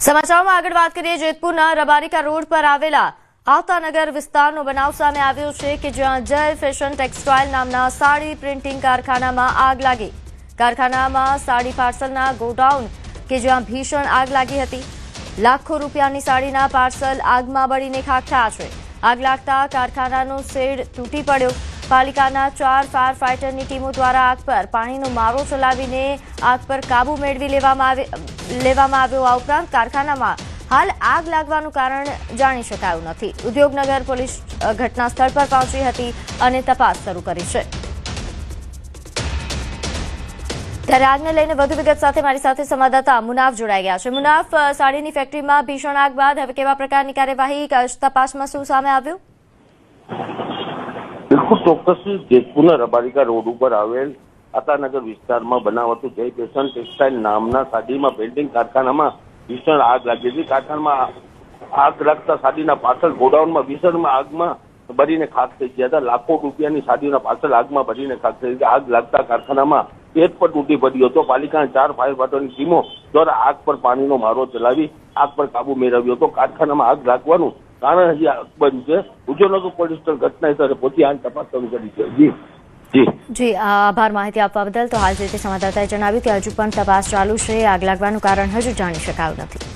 સમાચારમાં આગળ વાત કરીએ, જેતપુરના રબારિકા રોડ પર આવેલા આવતાનગર વિસ્તારનો બનાવ સામે આવ્યો છે કે જ્યાં જય ફેશન ટેક્સટાઇલ નામના સાડી પ્રિન્ટિંગ કારખાનામાં આગ લાગી. કારખાનામાં સાડી પાર્સલના ગોડાઉન કે જ્યાં ભીષણ આગ લાગી હતી. લાખો રૂપિયાની સાડીના પાર્સલ આગમાં બળીને ખાખ થયા છે. આગ લાગતા કારખાનાનો શેડ તૂટી પડ્યો. પાલિકાના ચાર ફાયર ફાઇટરની ટીમો દ્વારા આગ પર પાણીનો મારો ચલાવીને આગ પર કાબુ મેળવી લેવામાં લેવામાં આવ્યો. આ ઉપરાંત કારખાનામાં હાલ આગ લાગવાનું કારણ જાણી શકાયું નથી. ઉદ્યોગનગર પોલીસ ઘટના સ્થળ પર પહોંચી હતી અને તપાસ શરૂ કરી છે. ત્યારે આગને લઈને વધુ વિગત સાથે મારી સાથે સંવાદદાતા મુનાફ જોડાઈ ગયા છે. મુનાફ સાડીની ફેક્ટરીમાં ભીષણ આગ બાદ હવે કેવા પ્રકારની કાર્યવાહી તપાસમાં શું સામે આવ્યું? ચોક્કસ જેતપુરના રબારિકા રોડ ઉપર આવેલ આતાનગર વિસ્તારમાં બનાવતું જય ફેશન ટેક્સટાઇલ નામના સાડીમાં પેન્ટિંગ કારખાનામાં ભીષણ આગ લાગી હતી. કારખાનામાં આગ લાગતા સાડીના પાછળ ગોડાઉનમાં ભીષણમાં આગમાં ભરીને ખાક થઈ ગયા હતા. લાખો રૂપિયાની સાડીના પાછળ આગમાં ભરીને ખાક થઈ ગયા આગ લાગતા કારખાનામાં પેટ પર તૂટી પડ્યો હતો. પાલિકાના ચાર ફાયર ફાઈટરની ટીમો દ્વારા આગ પર પાણીનો મારો ચલાવી, આગ પર કાબુ મેળવ્યો હતો. કારખાનામાં આગ લાગવાનું કારણ હજી બંધ છે. ઉદ્યોગનગર પોલીસ ઘટના સ્થળે પોતે આની તપાસ શરૂ કરી છે. જી. જી. આભાર માહિતી આપવા બદલ તો હાલ જે રીતે સંવાદદાતાએ જણાવ્યું કે હજુ પણ તપાસ ચાલુ છે. આગ લાગવાનું કારણ હજુ જાણી શકાયું નથી.